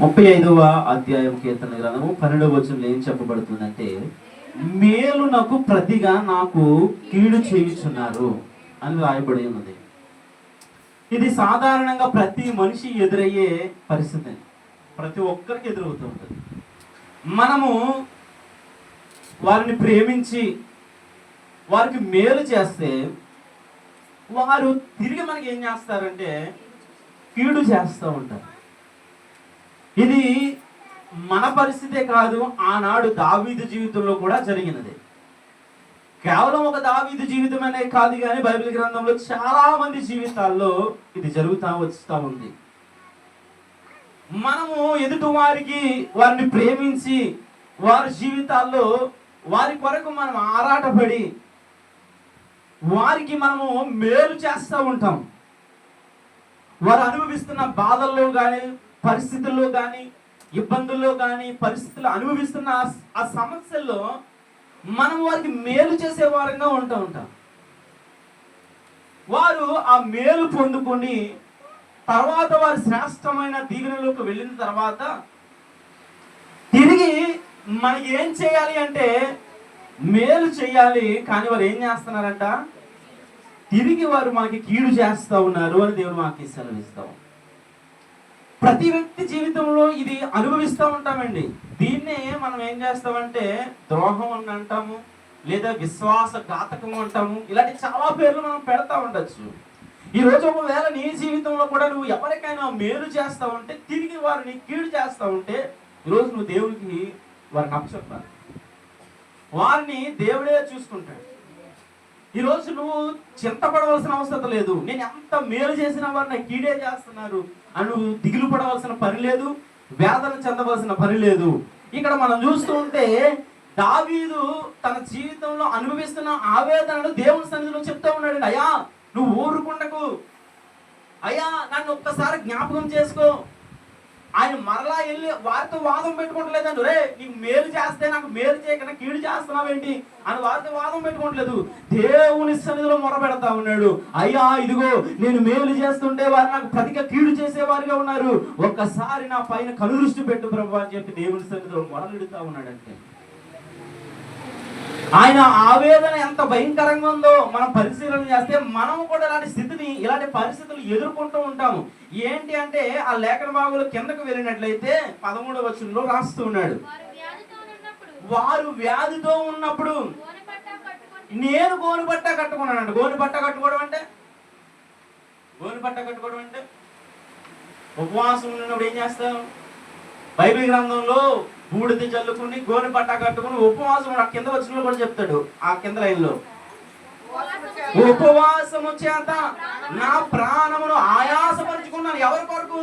ముప్పై ఐదవ అధ్యాయం కీర్తన గ్రంథము పన్నెండవ వచనంలో ఏం చెప్పబడుతుందంటే మేలు నాకు ప్రతిగా నాకు కీడు చేయుచున్నారు అని రాయబడి ఉన్నది. ఇది సాధారణంగా ప్రతి మనిషి ఎదురయ్యే పరిస్థితి. ప్రతి ఒక్కరికి ఎదురవుతూ ఉంటుంది. మనము వారిని ప్రేమించి వారికి మేలు చేస్తే వారు తిరిగి మనకి ఏం చేస్తారంటే కీడు చేస్తూ ఉంటారు. ఇది మన పరిస్థితే కాదు ఆనాడు దావీదు జీవితంలో కూడా జరిగినది. కేవలం ఒక దావీదు జీవితం అనే కాదు కానీ బైబిల్ గ్రంథంలో చాలా మంది జీవితాల్లో ఇది జరుగుతూ వస్తూ ఉంది. మనము ఎదుటి వారికి వారిని ప్రేమించి వారి జీవితాల్లో వారి కొరకు మనం ఆరాటపడి వారికి మనము మేలు చేస్తూ ఉంటాం. వారు అనుభవిస్తున్న బాధల్లో కానీ పరిస్థితుల్లో కానీ ఇబ్బందుల్లో కానీ పరిస్థితులు అనుభవిస్తున్న ఆ- సమస్యల్లో మనం వారికి మేలు చేసే వారంగా ఉంటూ ఉంటాం. వారు ఆ మేలు పొందుకొని తర్వాత వారి శ్రేష్టమైన దీవెనలోకి వెళ్ళిన తర్వాత తిరిగి మనకి ఏం చేయాలి అంటే మేలు చేయాలి కానీ వారు ఏం చేస్తున్నారంట? తిరిగి వారు మనకి కీడు చేస్తూ ఉన్నారు అని దేవుడు మాకు సెలవిస్తాం ప్రతి వ్యక్తి జీవితంలో ఇది అనుభవిస్తూ ఉంటామండి. దీన్నే మనం ఏం చేస్తామంటే ద్రోహం అని అంటాము లేదా విశ్వాస ఘాతకం అంటాము ఇలాంటి చాలా పేర్లు మనం పెడతా ఉండొచ్చు. ఈ రోజు ఒకవేళ నీ జీవితంలో కూడా నువ్వు ఎవరికైనా మేలు చేస్తా ఉంటే తిరిగి వారిని కీడు చేస్తా ఉంటే ఈరోజు నువ్వు దేవుడికి వారిని అప్పచెప్పాలి వారిని దేవుడే చూసుకుంటాడు. ఈరోజు నువ్వు చింతపడవలసిన అవసరం లేదు. నేను ఎంత మేలు చేసిన వారిని కీడే చేస్తున్నారు. అను నువ్వు దిగులు పడవలసిన పని లేదు వేదన చెందవలసిన పని లేదు. ఇక్కడ మనం చూస్తూ ఉంటే దావీదు తన జీవితంలో అనుభవిస్తున్న ఆవేదనను దేవుని సన్నిధిలో చెప్తా ఉన్నాడు అయ్యా నువ్వు ఊరుకుండకు. అయ్యా నన్ను ఒక్కసారి జ్ఞాపకం చేసుకో. ఆయన మరలా వెళ్ళి వారితో వాదం పెట్టుకోవట్లేదండి రే నీకు మేలు చేస్తే నాకు మేలు చేయకుండా కీడు చేస్తున్నావేంటి? అని వారితో వాదం పెట్టుకోవట్లేదు దేవుని సన్నిధిలో మొరపెడతా ఉన్నాడు. అయ్యా ఇదిగో నేను మేలు చేస్తుంటే వారు నాకు ప్రతిగా కీడు చేసేవారిగా ఉన్నారు. ఒక్కసారి నా పైన కనురుష్టి పెట్టు ప్రభు అని చెప్పి దేవుని సన్నిధిలో మొరలిడుతా ఉన్నాడంటే. ఆయన ఆవేదన ఎంత భయంకరంగా ఉందో మనం పరిశీలన చేస్తే మనం కూడా ఇలాంటి స్థితిని ఇలాంటి పరిస్థితులు ఎదుర్కొంటూ ఉంటాము. ఏంటి అంటే ఆ లేఖన భాగంలో కిందకు వెళ్ళినట్లయితే పదమూడవ వచనంలో రాస్తూ ఉన్నాడు. వారు వ్యాధితో ఉన్నప్పుడు. నేను గోను బట్ట కట్టుకున్నానండి గోను బట్ట కట్టుకోవడం అంటే? గోను బట్ట కట్టుకోవడం అంటే? ఉపవాసం ఉన్నప్పుడు ఏం చేస్తాం బైబిల్ గ్రంథంలో బూడిద చల్లుకుని గోని పట్ట కట్టుకుని ఉపవాసం ఆ కింద వచ్చిన కూడా చెప్తాడు ఆ కింద లైన్లో. ఉపవాసము చేత నా ప్రాణమును ఆయాసపరుచుకున్నాను. ఎవరి కొరకు?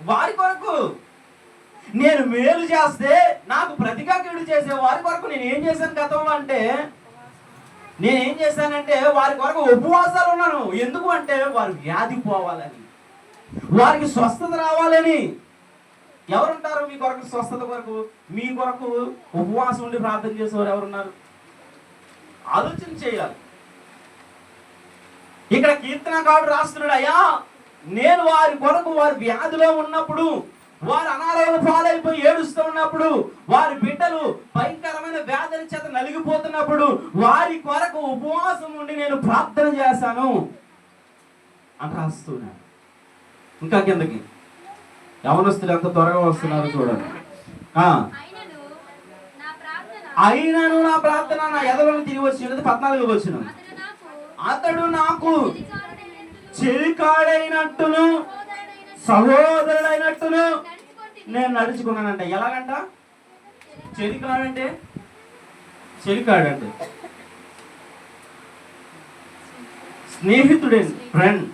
వారి కొరకు. నేను మేలు చేస్తే నాకు ప్రతిగా కీడు చేసే వారి కొరకు నేను ఏం చేశాను గతంలో అంటే నేను ఏం చేశానంటే వారి కొరకు ఉపవాసాలు ఉన్నాను. ఎందుకు అంటే వారు వ్యాధి పోవాలని వారికి స్వస్థత రావాలని ఎవరుంటారు మీ కొరకు స్వస్థత కొరకు? మీ కొరకు ఉపవాసం ఉండి ప్రార్థన చేసేవారు ఎవరున్నారు? ఆలోచన చేయాలి. ఇక్కడ కీర్తనకాడు రాస్తున్నాడు అయ్యా నేను వారి కొరకు వారి వ్యాధిలో ఉన్నప్పుడు వారు అనారోగ్య పాలైపోయి ఏడుస్తూ ఉన్నప్పుడు వారి బిడ్డలు భయంకరమైన వ్యాధుల చేత నలిగిపోతున్నప్పుడు వారి కొరకు ఉపవాసం ఉండి నేను ప్రార్థన చేశాను అని రాస్తున్నాడు. ఇంకా కిందకి. యవనస్తులు ఎంత త్వరగా వస్తున్నారో చూడండి. ఆ. అయినను నా ప్రార్థన. నా ఎదలను తిరిగి వచ్చినది పద్నాలుగు వచ్చిన. అతడు నాకు చెలికాడైనట్టును సహోదరుడైన సహోదరుడైనట్టును. నేను నడుచుకున్నానంట. ఎలాగంట? చెలికాడంటే చెలికాడంటే స్నేహితుడే ఫ్రెండ్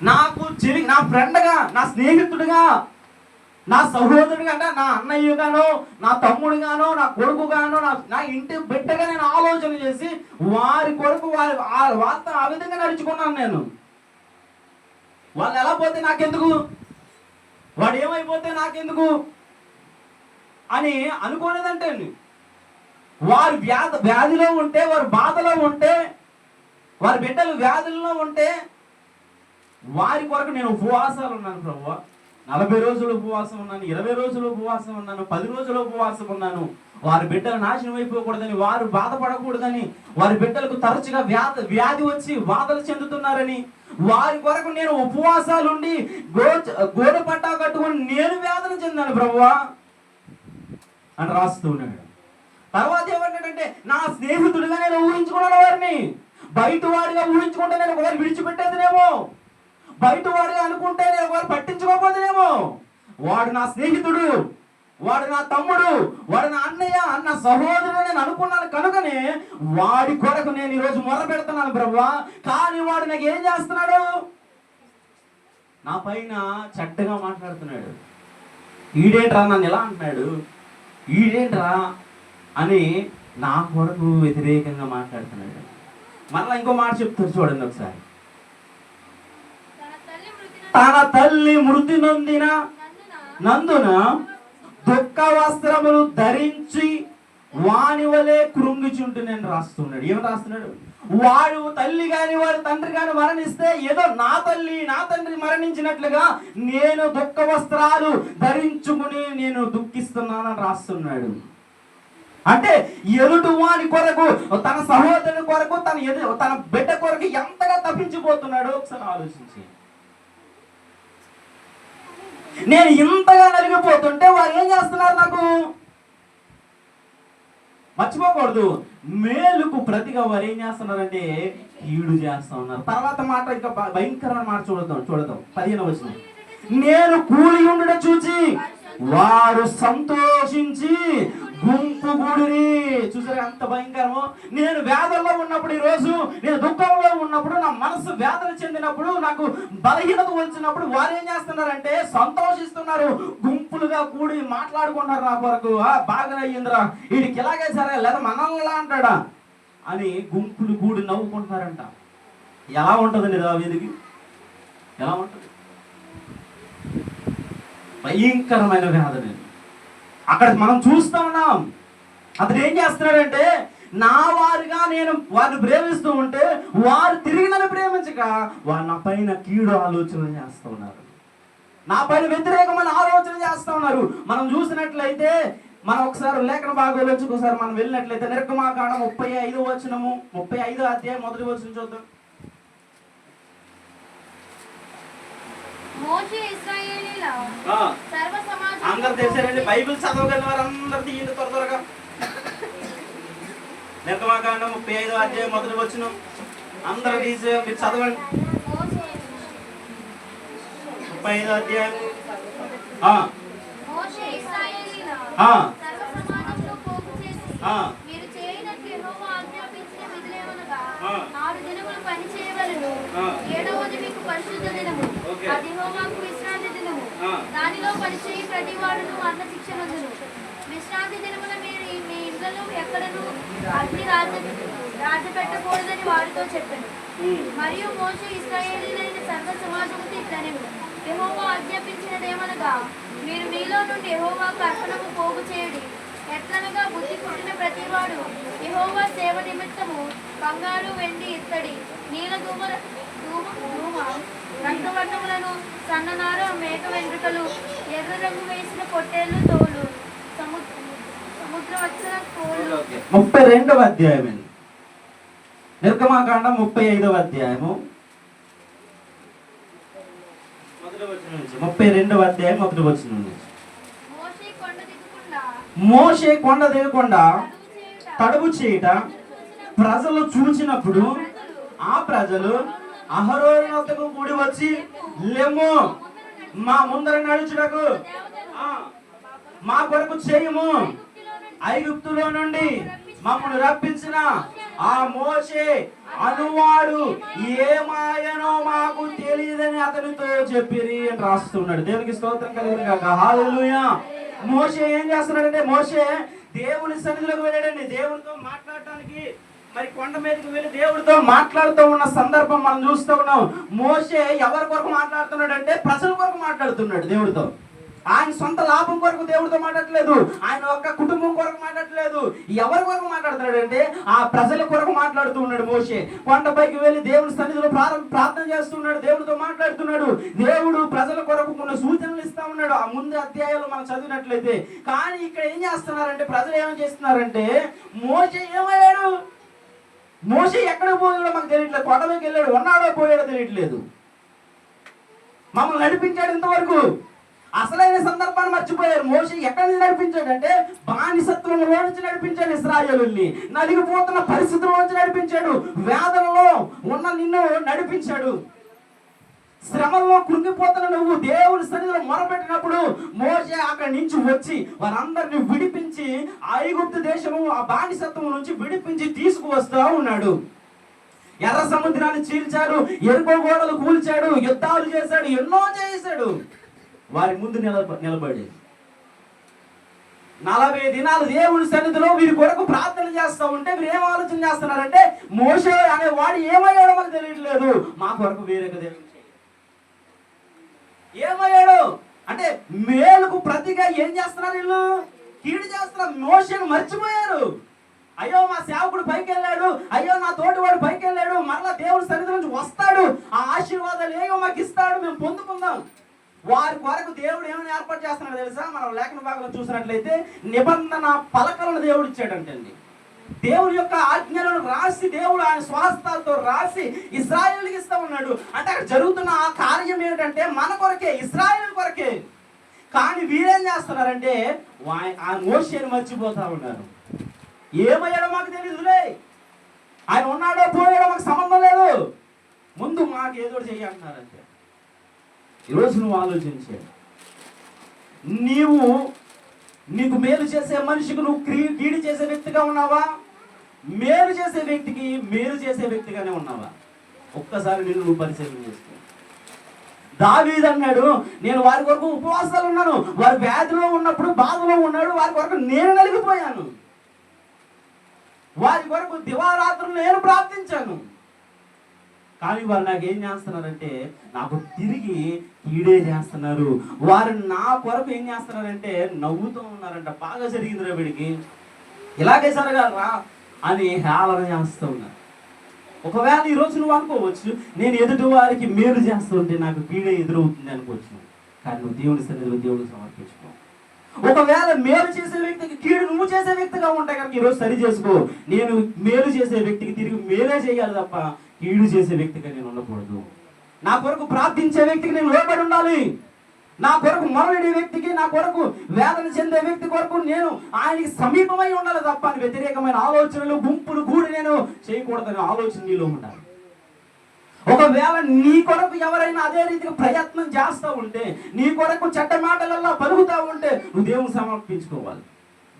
నాకు చిరి నా ఫ్రెండ్గా నా స్నేహితుడిగా నా సహోదరుడిగా అంటే నా అన్నయ్యగానో నా తమ్ముడుగానో నా కొడుకుగానో నా నా ఇంటి బిడ్డగా నేను ఆలోచన చేసి వారి కొరకు వారి వార్త ఆ విధంగా నడుచుకున్నాను నేను. వాళ్ళు ఎలా పోతే నాకెందుకు? వాడు ఏమైపోతే నాకెందుకు? అని అనుకోలేదంటే వారు వ్యాధ వ్యాధిలో ఉంటే వారు బాధలో ఉంటే వారి బిడ్డలు వ్యాధుల్లో ఉంటే వారి కొరకు నేను ఉపవాసాలు ఉన్నాను ప్రభు నలభై రోజులు ఉపవాసం ఉన్నాను ఇరవై రోజులు ఉపవాసం ఉన్నాను పది రోజులు ఉపవాసం ఉన్నాను. వారి బిడ్డలు నాశనం అయిపోకూడదని వారు బాధపడకూడదని వారి బిడ్డలకు తరచుగా వ్యాధి వ్యాధి వచ్చి బాధలు చెందుతున్నారని. వారి కొరకు నేను ఉపవాసాలుండి గో గోడ పట్టా కట్టుకొని నేను వేదన చెందాను ప్రభువా అని రాస్తూ ఉన్నాడు. తర్వాత ఏమంటాడంటే నా స్నేహితుడిగా నేను ఊహించుకున్నాను వారిని. బయట వారిగా ఊహించుకుంటే నేను ఒకవేళ విడిచిపెట్టేదినేమో. బయట వాడే అనుకుంటే వారు పట్టించుకోపోతేనేమో పట్టించుకోకపోతేనేమో. వాడు నా స్నేహితుడు వాడు నా తమ్ముడు వాడు నా అన్నయ్య అన్న సహోదరుడు నేను అనుకున్నాను కనుకనే వాడి కొరకు నేను ఈరోజు మొర పెడుతున్నాను బ్రవ్వా కానీ వాడు నాకు ఏం చేస్తున్నాడు? నా పైన చెడ్డగా మాట్లాడుతున్నాడు. ఈడేంట్రా నన్ను ఎలా అంటున్నాడు? ఈడేంట్రా అని నా కొరకు వ్యతిరేకంగా మాట్లాడుతున్నాడు. మరలా ఇంకో మాట చెప్తారు చూడండి ఒకసారి. తన తల్లి మృతి నొందిన నందున దుఃఖ వస్త్రములు ధరించి వాని వలె కృంగిచుంటూ నేను రాస్తున్నాడు. ఏమి రాస్తున్నాడు? వాడు తల్లి కాని వాడు తండ్రి కాని మరణిస్తే ఏదో నా తల్లి నా తండ్రి మరణించినట్లుగా నేను దుఃఖ వస్త్రాలు ధరించుకుని నేను దుఃఖిస్తున్నానని రాస్తున్నాడు. అంటే ఎదుటి వాని కొరకు తన సహోదరుని కొరకు తన ఎదు తన బిడ్డ కొరకు ఎంతగా తప్పించిపోతున్నాడో ఒకసారి ఆలోచించి. నేను ఇంతగా నలిగిపోతుంటే వారు ఏం చేస్తున్నారు నాకు? మర్చిపోకూడదు. మేలుకు ప్రతిగా వారు ఏం చేస్తున్నారంటే కీడు చేస్తా ఉన్నారు. తర్వాత మాట ఇంకా భయంకరమైన మాట చూడదాం చూడదాం పదిహేను వచ్చిన నేను కూలి ఉండడం చూచి వారు సంతోషించి గుంపు గుడిరి చూసారా ఎంత భయంకరమో? నేను వేదనలో ఉన్నప్పుడు ఈ రోజు నేను దుఃఖంలో ఉన్నప్పుడు నా మనసు వేదన చెందినప్పుడు నాకు బలహీనత వచ్చినప్పుడు వారు ఏం చేస్తున్నారంటే సంతోషిస్తున్నారు. గుంపులుగా కూడి మాట్లాడుకుంటారు నా కొరకు. బాగా అయ్యిందిరా. వీడికి ఇలాగే సరే లేదా మనల్ని అంటాడా? అని గుంపులు కూడి నవ్వుకుంటున్నారంట. ఎలా ఉంటుందండి దావీదికి ఎలా ఉంటుంది? భయంకరమైన వ్యాధి అక్కడ మనం చూస్తా ఉన్నాం. అతను ఏం చేస్తున్నాడంటే నా వారిగా నేను వారిని ప్రేమిస్తూ ఉంటే వారు తిరిగి నన్ను ప్రేమించక వారు నా పైన కీడు ఆలోచనలు చేస్తూ ఉన్నారు. నా పైన వ్యతిరేకమైన ఆలోచన చేస్తూ ఉన్నారు. మనం చూసినట్లయితే మనం ఒకసారి లేఖన భాగంలోంచి ఒకసారి మనం వెళ్ళినట్లయితే నిర్గమాకాండం ముప్పై ఐదు వచనము ముప్పై ఐదు అధ్యాయం మొదటి వచనం చూద్దాం. అందరు తెలిసారండి బైబిల్ చదవగలిగిన వారు అందరు తీయండి త్వర త్వరగా. నిర్గమాకాండం ముప్పై ఐదు అధ్యాయం మొదటి వచ్చిన అందరు మీరు చదవండి. ముప్పై ఐదు అధ్యాయం. ఆరు దినములు పని చేయవలెను. ఏడవది మీకు పరిశుద్ధ దినము. అది విశ్రాంతి దినము. దానిలో పనిచేయి ప్రతి వాడును అన్న శిక్ష విశ్రాంతి దినమున మీరు ఎక్కడను అగ్ని రాజ రాజ పెట్టకూడదని వారితో చెప్పాను. మరియు మోషే ఇశ్రాయేలీలైన సర్వ సమాజముతో ఇట్లనెను యహోవా ఆజ్ఞాపించినదేమనగా మీరు మీలో నుండి యహోవాకు అర్పణము పోగు చేయడి. ఎట్లనగా బుద్ధి పుట్టిన ప్రతివాడు యహోవా సేవ నిమిత్తము బంగారు వెండి ఇత్తడి నీల ధూమ ధూమ ధూమ రక్తవర్ణములను సన్ననార మేక వెంట్రుకలు ఎర్ర రంగు వేసిన పొట్టేళ్ళు తోలు సముద్ర ముప్పై రెండవ అధ్యాయం అండి నిర్గమాకాండం ముప్పై ఐదవ అధ్యాయము. ముప్పై రెండవ అధ్యాయం మొదటి వచనం నుంచి. మోషే కొండ దిగకుండా తడుపు చేయుట. ప్రజలు చూచినప్పుడు ఆ ప్రజలు అహరోని వద్దకు కూడి వచ్చి లెమ్ము మా ముందర నడుచుటకు మా కొరకు చేయము. ఐగుప్తులో నుండి మమ్మల్ని రప్పించిన ఆ మోషే అనువాడు ఏమాయనో మాకు తెలియదని అతనితో చెప్పిరి అని రాస్తున్నాడు. దేవునికి స్తోత్రం కలిగిన కాక హల్లెలూయా. మోషే ఏం చేస్తున్నాడంటే మోషే దేవుని సన్నిధిలోకి వెళ్ళాడండి. దేవునితో మాట్లాడటానికి మరి కొండ మీదకి వెళ్ళి దేవుడితో మాట్లాడుతూ ఉన్న సందర్భం మనం చూస్తూ ఉన్నాం. మోషే ఎవరి కొరకు మాట్లాడుతున్నాడు అంటే ప్రజల కొరకు మాట్లాడుతున్నాడు దేవుడితో. ఆయన సొంత లాభం కొరకు దేవుడితో మాట్లాడలేదు ఆయన ఒక్క కుటుంబం కొరకు మాట్లాడలేదు ఎవరి కొరకు మాట్లాడుతున్నాడు అంటే ఆ ప్రజల కొరకు మాట్లాడుతూ ఉన్నాడు మోషే. కొండపైకి వెళ్ళి దేవుని సన్నిధిలో ప్రారంభ ప్రార్థన చేస్తున్నాడు దేవుడితో మాట్లాడుతున్నాడు. దేవుడు ప్రజల కొరకు కొన్ని సూచనలు ఇస్తా ఉన్నాడు. ఆ ముందు అధ్యాయాలు మనం చదివినట్లయితే కానీ ఇక్కడ ఏం చేస్తున్నారంటే ప్రజలు ఏమని చేస్తున్నారంటే మోసే ఏమయ్యాడు? మోసే ఎక్కడ పోయాడో మాకు తెలియట్లేదు. కొండపైకి వెళ్ళాడు. ఉన్నాడో పోయాడో తెలియట్లేదు. మమ్మల్ని నడిపించాడు ఇంతవరకు. అసలైన సందర్భాన్ని మర్చిపోయారు. మోషి ఎక్కడ నుంచి నడిపించాడు అంటే బానిసత్వంలో నుంచి నడిపించాడు ఇస్రాయలుల్ని. నలిగిపోతున్న పరిస్థితుల నుంచి నడిపించాడు. వేదనలో ఉన్న నిన్ను నడిపించాడు. శ్రమల్లో కృంగిపోతున్న నువ్వు దేవుని సన్నిధిలో మొరపెట్టినప్పుడు మోసే అక్కడ నుంచి వచ్చి వారందరిని విడిపించి ఐగుప్తు దేశము ఆ బానిసత్వం నుంచి విడిపించి తీసుకువస్తా ఉన్నాడు. ఎర్ర సముద్రాన్ని చీల్చాడు ఎరుకో గోడలు కూల్చాడు యుద్ధాలు చేశాడు ఎన్నో చేశాడు. వారి ముందు నిలబ నిలబడి. నలభై దినాలు దేవుని సన్నిధిలో వీరి కొరకు ప్రార్థన చేస్తా ఉంటే మీరు ఏం ఆలోచన చేస్తున్నారంటే మోసే అనే వాడు ఏమయ్యాడో మనకు తెలియట్లేదు. మా కొరకు వేరొక దేవుని ఏమయ్యాడు? అంటే మేలుకు ప్రతిగా ఏం చేస్తున్నారు వీళ్ళు? కీడు చేస్తున్నారు. మోసను మర్చిపోయారు. అయ్యో మా సేవకుడు పైకి వెళ్ళాడు అయ్యో నా తోటివాడు పైకి వెళ్ళాడు మరలా దేవుడి సన్నిధి నుంచి వస్తాడు. ఆ ఆశీర్వాదాలు ఏమో మాకు ఇస్తాడు. మేము పొందుకుందాం. వారి కొరకు దేవుడు ఏమైనా ఏర్పాటు చేస్తున్నాడు తెలుసా? మనం లేఖన భాగంలో చూసినట్లయితే నిబంధన పలకలను దేవుడు ఇచ్చాడంటండి. దేవుడి యొక్క ఆజ్ఞలను రాసి దేవుడు ఆయన స్వాస్థాలతో రాసి ఇస్రాయల్కి ఇస్తా ఉన్నాడు. అంటే అక్కడ జరుగుతున్న ఆ కార్యం ఏమిటంటే మన కొరకే ఇస్రాయల్ కొరకే. కానీ వీరేం చేస్తున్నారంటే ఆ మోషేని మర్చిపోతా ఉన్నారు. ఏమయ్యాడో మాకు తెలియదులే ఆయన ఉన్నాడో పోయాడో మాకు సంబంధం లేదు. ముందు మాకు ఏదో చెయ్యి అంటున్నారంటే. ఈరోజు నువ్వు ఆలోచించే. నీవు నీకు మేలు చేసే మనిషికి నువ్వు క్రీ- కీడు చేసే వ్యక్తిగా ఉన్నావా? మేలు చేసే వ్యక్తికి మేలు చేసే వ్యక్తిగానే ఉన్నావా? ఒక్కసారి నిన్ను నువ్వు పరిశీలన చేసుకో. దావీద్ అన్నాడు నేను వారి కొరకు ఉపవాసాలు ఉన్నాను. వారి వ్యాధిలో ఉన్నప్పుడు బాధలో ఉన్నాడు. వారి కొరకు నేను నలిగిపోయాను. వారి కొరకు దివారాత్రులు నేను ప్రార్థించాను. కానీ వారు నాకు ఏం చేస్తున్నారంటే నాకు తిరిగి కీడే చేస్తున్నారు. వారు నా కొరకు ఏం చేస్తున్నారంటే నవ్వుతూ ఉన్నారంట. బాగా జరిగింది రా వీడికి. ఇలాగే జరగాలరా అని హేళన చేస్తూ ఉన్నారు. ఒకవేళ ఈ రోజు నువ్వు అనుకోవచ్చు నేను ఎదుటి వారికి మేలు చేస్తుంటే నాకు కీడే ఎదురవుతుంది అనుకోవచ్చు. కానీ నువ్వు దేవుని సన్నిధిలో దేవుడు సమర్పించుకో. ఒకవేళ మేలు చేసే వ్యక్తికి కీడు నువ్వు చేసే వ్యక్తిగా ఉంటాయి కనుక ఈరోజు సరి చేసుకో. నేను మేలు చేసే వ్యక్తికి తిరిగి మేలే చేయాలి తప్ప కీడు చేసే వ్యక్తిగా నేను ఉండకూడదు. నా కొరకు ప్రార్థించే వ్యక్తికి నేను లోబడి ఉండాలి. నా కొరకు మొరలేడే వ్యక్తికి నా కొరకు వేదన చెందే వ్యక్తి కొరకు నేను ఆయనకి సమీపమై ఉండాలి తప్ప అని వ్యతిరేకమైన ఆలోచనలు గుంపులు కూడి నేను చేయకూడదనే ఆలోచన నీలో ఉండాలి. ఒకవేళ నీ కొరకు ఎవరైనా అదే రీతిగా ప్రయత్నం చేస్తూ ఉంటే నీ కొరకు చెడ్డ మాటలల్లా పలుకుతూ ఉంటే నువ్వు దేవుని సమర్పించుకోవాలి.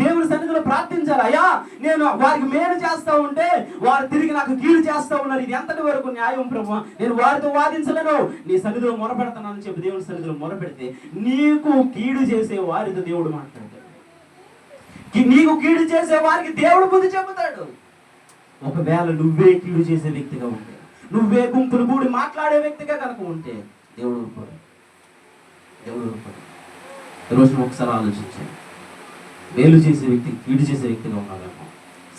దేవుని సన్నిధిలో ప్రార్థించాలి. అయ్యా నేను వారికి మేలు చేస్తా ఉంటే వారు తిరిగి నాకు కీడు చేస్తా ఉన్నారు. ఇది ఎంతటి వరకు న్యాయం ప్రభు? నేను వారితో వాదించలేను. నీ సన్నిధిలో మొరపెడతానని చెప్పి దేవుని సన్నిధిలో మొరపెడితే నీకు కీడు చేసే వారితో దేవుడు మాట్లాడతాడు. కి- నీకు కీడు చేసే వారికి దేవుడు బుద్ధి చెబుతాడు. ఒకవేళ నువ్వే కీడు చేసే వ్యక్తిగా ఉంటే నువ్వే గుంపులు కూడి మాట్లాడే వ్యక్తిగా కనుక ఉంటే దేవుడు ఊరుకోడు దేవుడు ఊరుకోడు ఈరోజు ఒకసారి ఆలోచించాను మేలు చేసే వ్యక్తి కీడు చేసే వ్యక్తిగా ఉన్నావేమో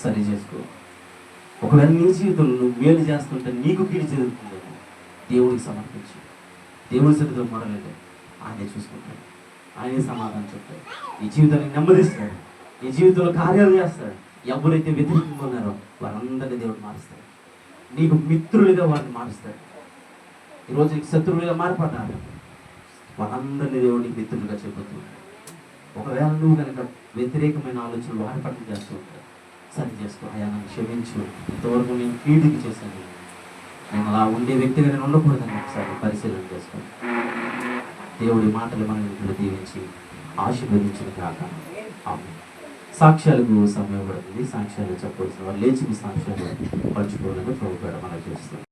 సరి చేసుకో. ఒకవేళ నీ జీవితంలో నువ్వు మేలు చేస్తుంటే నీకు కీడు జరుగుతుందేమో దేవుడికి సమర్పించు. దేవుడి సరితో మొదలైతే ఆయనే చూసుకుంటాడు. ఆయనే సమాధానం చెప్తాడు. నీ జీవితానికి నెమ్మదిస్తాడు. నీ జీవితంలో కార్యాలు చేస్తాడు. ఎవరైతే వ్యతిరేకంగా ఉన్నారో వారందరినీ దేవుడు మారుస్తాడు. నీకు మిత్రులుగా వారిని మారుస్తాడు. ఈరోజు నీకు శత్రువులుగా మారిపోతారు. వారందరినీ దేవుడు నీకు మిత్రులుగా చెబుతున్నాడు ఒకవేళ నువ్వు కనుక వ్యతిరేకమైన ఆలోచనలు వారి పట్ల చేస్తూ ఉంటావు సరి చేసుకో అయ్యా నన్ను క్షమించు. ఇంతవరకు నేను కీడికి చేశాను. నేను అలా ఉండే వ్యక్తిగా నేను ఉండకూడదని ఒకసారి పరిశీలన చేసుకోండి దేవుడి మాటలు మనం ఇప్పుడు దీవించి ఆశీర్వదించిన కాక ఆమె సాక్ష్యాలకు సమయం పడుతుంది. సాక్ష్యాలు చెప్పవలసిన వాళ్ళు లేచి సాక్ష్యాలు పంచుకోవాలని ప్రభుత్వం మనం చేస్తాం